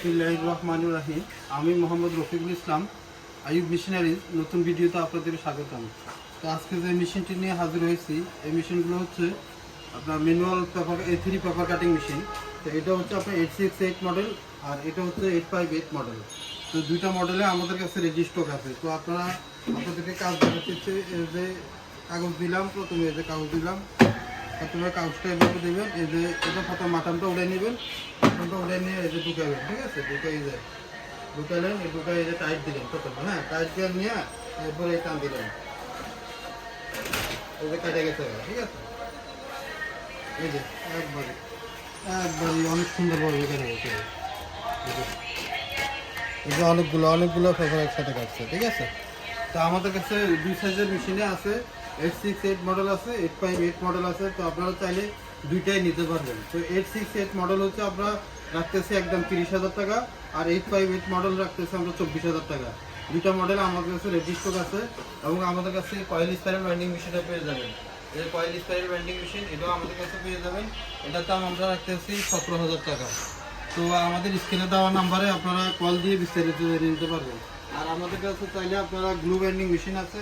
বিসমিল্লাহ রহমানুর রাহিম। আমি মোহাম্মদ রফিকুল ইসলাম আইব মিশনারিজ নতুন ভিডিওতে আপনাদের স্বাগতম। তো আজকে যে মেশিনটি নিয়ে হাজির হয়েছি, এই মেশিনগুলো হচ্ছে আপনার manual paper A three paper cutting machine তো এটা হচ্ছে আপনার এইট সিক্স এইট মডেল আর এটা হচ্ছে এইট ফাইভ এইট মডেল তো দুইটা মডেলে আমাদের কাছে রেডি স্টক আছে। তো আপনারা, আপনাদেরকে কাজ এই যে কাগজ দিলাম, প্রথমে যে কাগজ দিলাম। প্রথমে কাগজটা এভাবে দেবেন, এই যে এটা প্রথম মাটনটা উড়ে নেবেন মাটনটা উড়ে নিয়ে এই যে ঢুকাবেন, ঠিক আছে? ঢুকাই যে ঢুকালেন, এই ঢুকাই এই যে টাইট দিলেন প্রথমে হ্যাঁ? টাইট দিয়ে নিয়ে এরপরে টান দিলেন। এই যে কেটে গেছে ঠিক আছে? এই যে একবারে একবারে অনেক সুন্দরভাবে কেটে গেছে এই যে। অনেকগুলো অনেকগুলো পেপার একসাথে কাটছে, ঠিক আছে? তো আমাদের কাছে দুই সাইজের মেশিনে আছে। এইট সিক্স এইট মডেল আছে এইট ফাইভ এইট মডেল আছে, তো আপনারা চাইলে দুইটাই নিতে পারবেন। তো এইট সিক্স এইট মডেল হচ্ছে আমরা রাখতেছি একদম তিরিশ হাজার টাকা, আর এইট ফাইভ এইট মডেল রাখতেছি আমরা চব্বিশ হাজার টাকা। দুইটা মডেল আমাদের কাছে রেজিস্টার আছে এবং আমাদের কাছে কয়েল স্পাইরাল ওয়াইন্ডিং মেশিনও পেয়ে যাবেন। এই কয়েল স্পাইরাল ওয়াইন্ডিং মেশিন এটাও আমাদের কাছে পেয়ে যাবেন। এটার দাম আমরা রাখতেছি সতেরো হাজার টাকা। তো আমাদের স্ক্রিনে দেওয়া নাম্বারে আপনারা কল দিয়ে বিস্তারিত নিতে পারবেন। আর আমাদের কাছে চাইলে আপনারা গ্লু বাইন্ডিং মেশিন আছে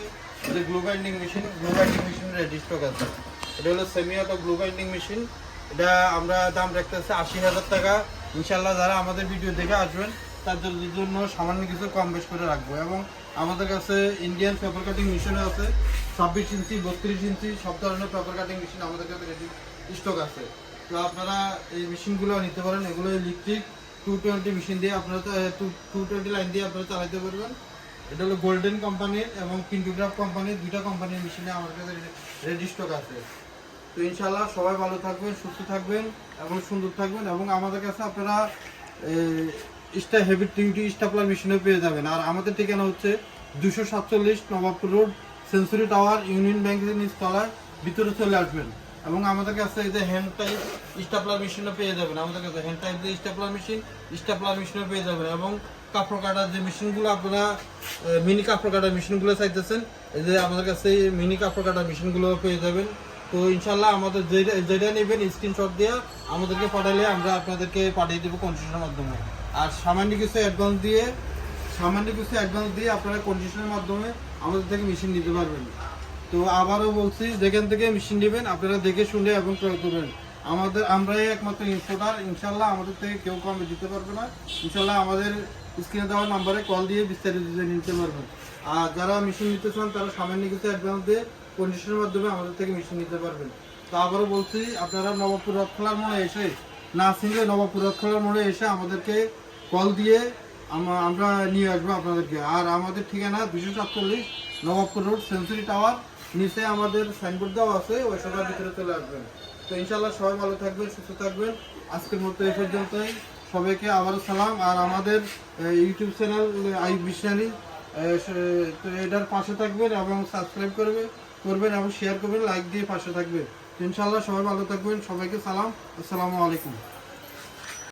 যে glue binding machine glue binding machine রেজিস্টক আছে। এটা হলো semi auto glue binding machine এটা আমরা দাম রাখতেছি আশি হাজার টাকা। ইনশাল্লাহ যারা আমাদের ভিডিও দেখে আসবেন, তাদের জন্য সামান্য কিছু কম বেশ করে রাখব। এবং আমাদের কাছে ইন্ডিয়ান পেপার কাটিং মেশিনও আছে। ছাব্বিশ ইঞ্চি, বত্রিশ ইঞ্চি, সব ধরনের পেপার কাটিং মেশিন আমাদের কাছে রেডি স্টক আছে। তো আপনারা এই মেশিনগুলো নিতে পারেন। এগুলো ইলেকট্রিক টু টোয়েন্টি মেশিন দিয়ে আপনারা টু টোয়েন্টি লাইন দিয়ে আপনারা চালাতে পারবেন। এটা হলো গোল্ডেন কোম্পানির এবং পিন্টুগ্রাফ কোম্পানির দুইটা কোম্পানির মেশিনে আমার কাছে রেডি স্টক আছে। তো ইনশাল্লাহ সবাই ভালো থাকবেন, সুস্থ থাকবেন এবং সুন্দর থাকবেন এবং আমাদের কাছে আপনারা স্টা হেভি টিউটি স্টাপলার মেশিনও পেয়ে যাবেন। আর আমাদের ঠিকানা হচ্ছে দুশো সাতচল্লিশ Nawabpur road century tower union ব্যাংকের নিচতলায় ভিতরে চলে আসবেন। এবং আমাদের কাছে এই যে হ্যান্ড টাইপ স্টাপলার মেশিনও পেয়ে যাবেন। আমাদের কাছে হ্যান্ড টাইপ যে স্টাপলার মেশিন স্টাপলার মেশিনও পেয়ে যাবেন এবং কাপড় কাটার যে মেশিনগুলো আপনারা মিনি কাপড় কাটার মেশিনগুলো চাইতেছেন, এই যে আমাদের কাছে মিনি কাপড় কাটার মেশিনগুলো পেয়ে যাবেন। তো ইনশাল্লাহ আমাদের যেটা যেটা নেবেন স্ক্রিনশট দিয়ে আমাদেরকে পাঠালে আমরা আপনাদেরকে পাঠিয়ে দেবো কন্ডিশনের মাধ্যমে। আর সামান্য কিছু অ্যাডভান্স দিয়ে, সামান্য কিছু অ্যাডভান্স দিয়ে আপনারা কন্ডিশনের মাধ্যমে আমাদের থেকে মেশিন নিতে পারবেন। তো আবারও বলছি, যেখান থেকে মেশিন নেবেন, আপনারা দেখে শুনে এবং ক্রয় করবেন। আমাদের, আমরাই একমাত্র ইনফোটার ইনশাল্লাহ আমাদের থেকে কেউ কমে দিতে পারবে না। ইনশাল্লাহ আমাদের স্ক্রিনে দেওয়া নাম্বারে কল দিয়ে বিস্তারিত নিতে পারবেন। আর যারা মেশিন নিতে চান, তারা সামান্য কিছু অ্যাডভান্স দিয়ে কন্ডিশনের মাধ্যমে আমাদের থেকে মেশিন নিতে পারবেন। তো আবারও বলছি, আপনারা নবাবপুর রথখোলার মোড়ে এসে না সিংহে নবাবপুর রথখোলার মোড়ে এসে আমাদেরকে কল দিয়ে আমরা নিয়ে আসব আপনাদেরকে। আর আমাদের ঠিকানা দুশো সাতচল্লিশ নবাবপুর রোড, সেঞ্চুরি টাওয়ার নিচে আমাদের সাইনবোর্ড দেওয়া আছে, ওই সবার ভিতরে চলে আসবেন। তো ইনশাল্লাহ সবাই ভালো থাকবেন, সুস্থ থাকবেন। আজকের মতো এই পর্যন্তই। সবাইকে আবারও সালাম। আর আমাদের ইউটিউব চ্যানেল আই বিশানি তো এটার পাশে থাকবেন এবং সাবস্ক্রাইব করবে, করবেন এবং শেয়ার করবেন লাইক দিয়ে পাশে থাকবেন। ইনশাল্লাহ সবাই ভালো থাকবেন। সবাইকে সালাম। আসসালামু আলাইকুম।